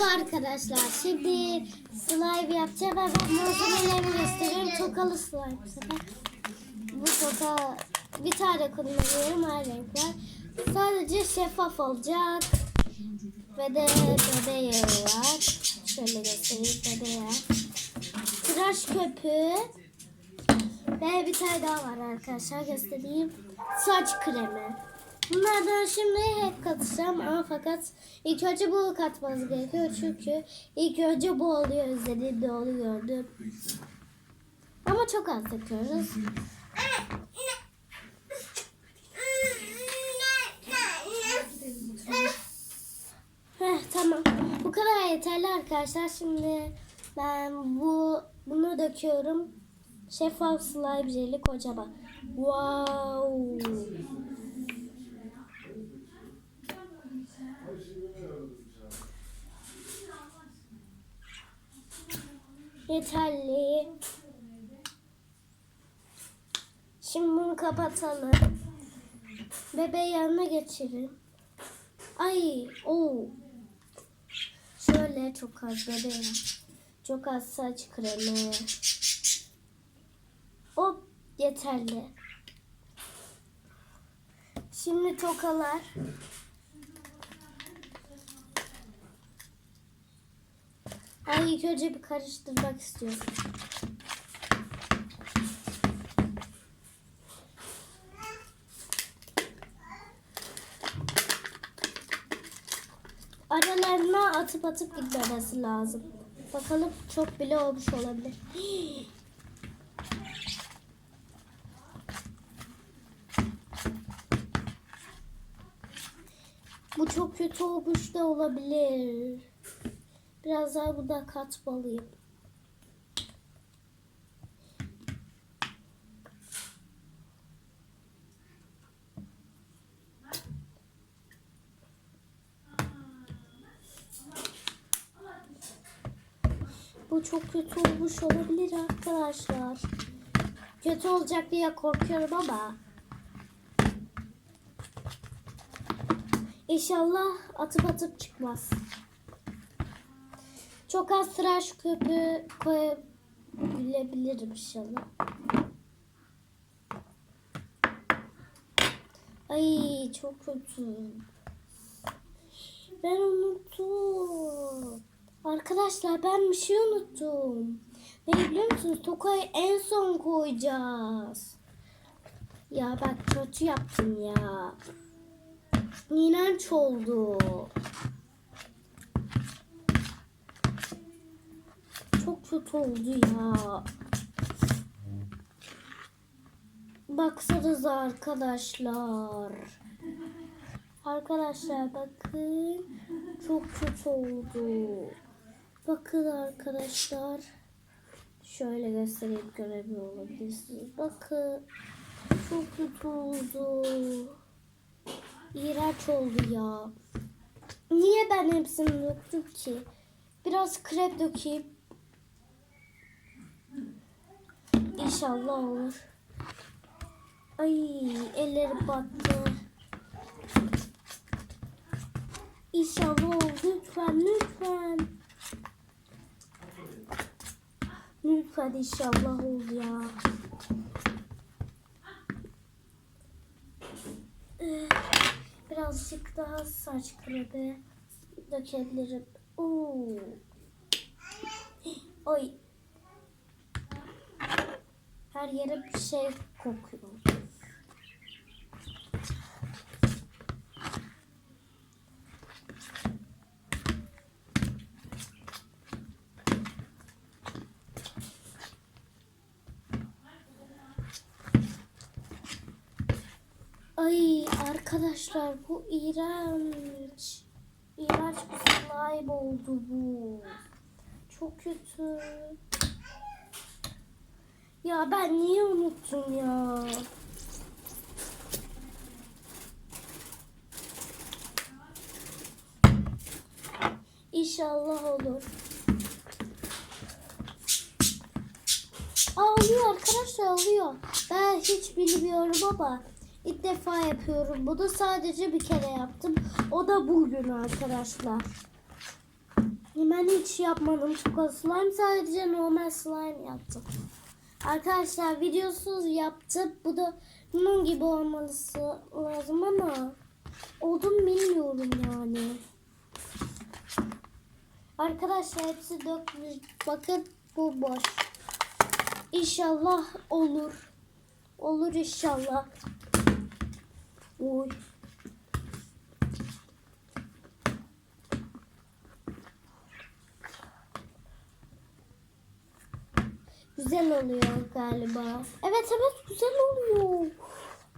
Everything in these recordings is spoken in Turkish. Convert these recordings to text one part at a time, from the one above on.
Merhaba arkadaşlar. Şimdi slime yapacağım. Ben malzemelerimi gösteriyorum. Tokalı slime bu sefer. Bu toka bir tane kullanıyorum. Her renk var. Sadece şeffaf olacak. Ve de bebe yağı var. Şöyle göstereyim bebe yağı. Tıraş köpüğü. Ve bir tane daha var arkadaşlar göstereyim. Saç kremi. Bunlardan şimdi hep katacağım ama fakat ilk önce bu katmanız gerekiyor çünkü ilk önce bu oluyor izlediğimde onu gördüm. Ama çok az yapıyoruz. Heh, tamam. Bu kadar yeterli arkadaşlar. Şimdi ben bu bunu döküyorum. Şeffaf slime jeli kocaman. Wow. Yeterli. Şimdi bunu kapatalım. Bebeği yanına geçirin. Ay, o. Şöyle çok az bebeğe. Çok az saç kremi. Hop, yeterli. Şimdi tokalar. Ay ilk önce bir karıştırmak istiyorum. Aralarına atıp atıp gitmemesi lazım. Bakalım çok bile olmuş olabilir. Bu çok kötü olmuş da olabilir. Biraz daha bu da katmalıyım. Bu çok kötü olmuş olabilir arkadaşlar. Kötü olacak diye korkuyorum ama. İnşallah atıp atıp çıkmaz. Çok az tıraş köpüğü koyabilirim inşallah. Ay çok kötü. Ben unuttum. Arkadaşlar ben bir şey unuttum. Ne biliyor musunuz? Tokayı en son koyacağız. Ya bak kötü yaptım ya. İğrenç oldu. Çok kötü oldu ya. Baksanıza arkadaşlar. Arkadaşlar bakın. Çok kötü oldu. Bakın arkadaşlar. Şöyle göstereyim görebiliyor olabilirsiniz. Bakın. Çok kötü oldu. İğrenç oldu ya. Niye ben hepsini döktüm ki? Biraz krep dökeyim. İnşallah olur. Ay ellerim battı. İnşallah olur. Lütfen lütfen. Lütfen inşallah ol ya. Birazcık daha saç kremi dökebilirim. Oo. Oy. Her yere bir şey kokuyor. Ay arkadaşlar bu iğrenç. İğrenç bir slime oldu bu. Çok kötü. Ya ben niye unuttum ya? İnşallah olur. Ağlıyor arkadaşlar ağlıyor. Ben hiç bilmiyorum ama ilk defa yapıyorum. Bunu sadece bir kere yaptım. O da bugün arkadaşlar. Ben hiç yapmadım tokalı slime. Sadece normal slime yaptım. Arkadaşlar videosuz yaptım. Bu da bunun gibi olması lazım ama oldum bilmiyorum yani. Arkadaşlar hepsi dökmüş. Bakın bu boş. İnşallah olur. Olur inşallah. Oy. Güzel oluyor galiba. Evet evet güzel oluyor.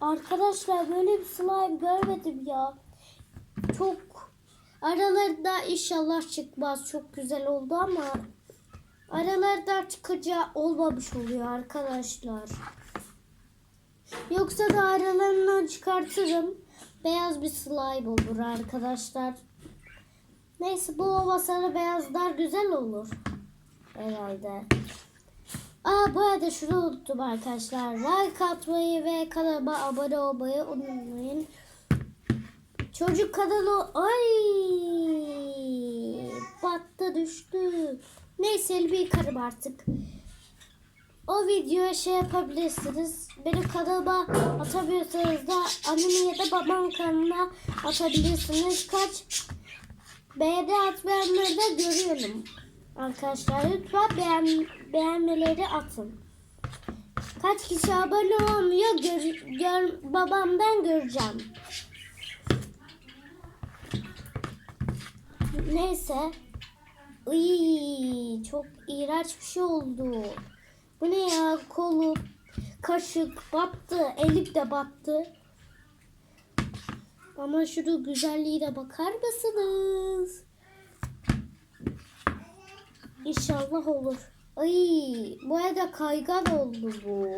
Arkadaşlar böyle bir slime görmedim ya. Çok aralarında inşallah çıkmaz. Çok güzel oldu ama aralardan çıkacağı olmamış oluyor arkadaşlar. Yoksa da aralarından çıkartırım. Beyaz bir slime olur arkadaşlar. Neyse bu ova sarı beyazlar güzel olur. Herhalde. Aa bu arada şunu unuttum arkadaşlar. Like atmayı ve kanalıma abone olmayı unutmayın. Çocuk kanalı ay battı düştü. Neyse elimi yıkarım artık. O videoya şey yapabilirsiniz. Benim kanalıma atamıyorsanız da annemin ya da babamın kanalına atabilirsiniz. Kaç beğeni atmayanları da görüyorum. Arkadaşlar lütfen beğen, beğenmeleri atın. Kaç kişi abone olmuyor gör, gör, babamdan göreceğim. Neyse. Iy, çok iğrenç bir şey oldu. Bu ne ya? Kolum, kaşık battı. Elim de battı. Ama şunu güzelliğine bakar mısınız? İnşallah olur. Ay, bu arada kaygan oldu bu.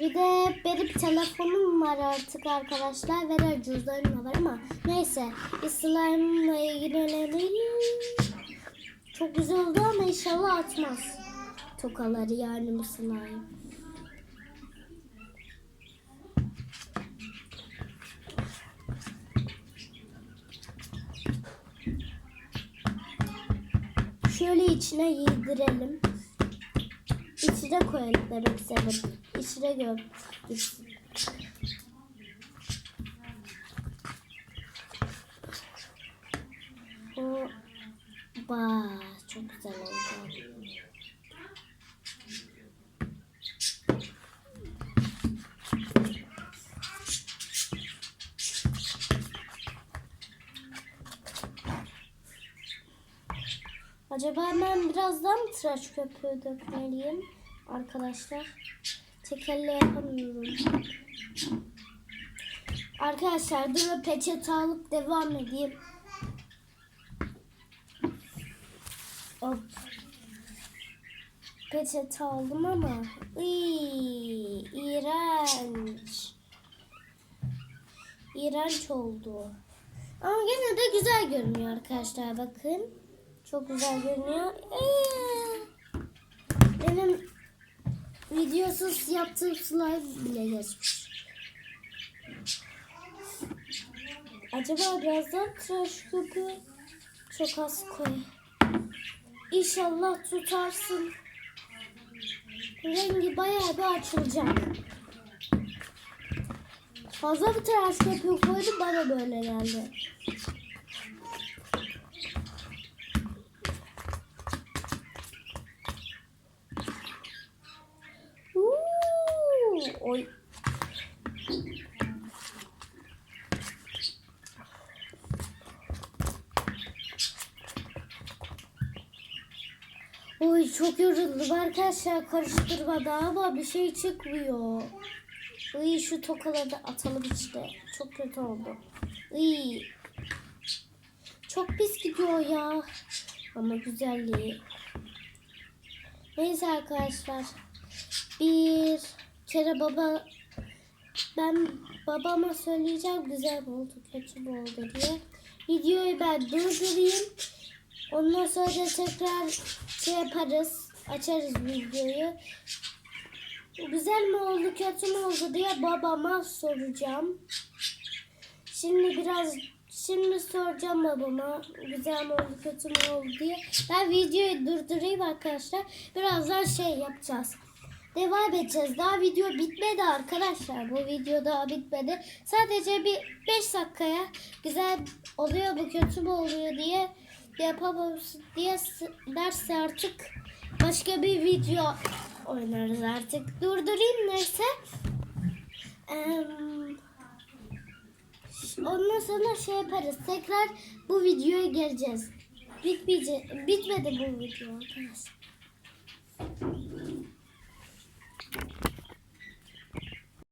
Bir de benim telefonum var artık arkadaşlar ve cüzdanım da var ama neyse slime'la ilgilenelim. Çok güzel oldu ama inşallah atmaz. Tokaları yani bu slime. Şöyle içine yedirelim. İçine koyalım demek istedim. İçine gör. gitsin. Acaba ben birazdan mı tıraş köpüğü dökmeliyim arkadaşlar? Tek elle yapamıyorum. Arkadaşlar dur peçete alıp devam edeyim. Hop. Peçete aldım ama Iy, iğrenç. İğrenç oldu. Ama gene de güzel görünüyor arkadaşlar bakın. Çok güzel görünüyor. Ee, benim videosuz yaptığım slime bile geçmiş. Acaba birazdan tıraş köpüğü çok az koy. İnşallah tutarsın. Rengi bayağı bir açılacak. Fazla bir tıraş köpüğü koydum bana böyle geldi. Uuu, Oy. Oy çok yoruldum arkadaşlar karıştırmada ama bir şey çıkmıyor. Iy şu tokaları atalım işte. Çok kötü oldu. Iy. Çok pis gidiyor ya. Ama güzelliği. Neyse arkadaşlar. Bir kere baba ben babama söyleyeceğim güzel oldu kötü mü oldu diye. Videoyu ben durdurayım. Ondan sonra tekrar şey yaparız. Açarız videoyu. güzel mi oldu kötü mü oldu diye babama soracağım. Şimdi biraz şimdi soracağım babama güzel mi oldu kötü mü oldu diye. Ben videoyu durdurayım arkadaşlar. Birazdan şey yapacağız. Devam edeceğiz. Daha video bitmedi arkadaşlar. Bu video daha bitmedi. Sadece bir 5 dakikaya güzel oluyor mu kötü mü oluyor diye yapamamış diye derse artık başka bir video oynarız artık. Durdurayım neyse. Eee Ondan sonra şey yaparız. Tekrar bu videoya geleceğiz. Bitmeyecek. Bitmedi bu video arkadaşlar.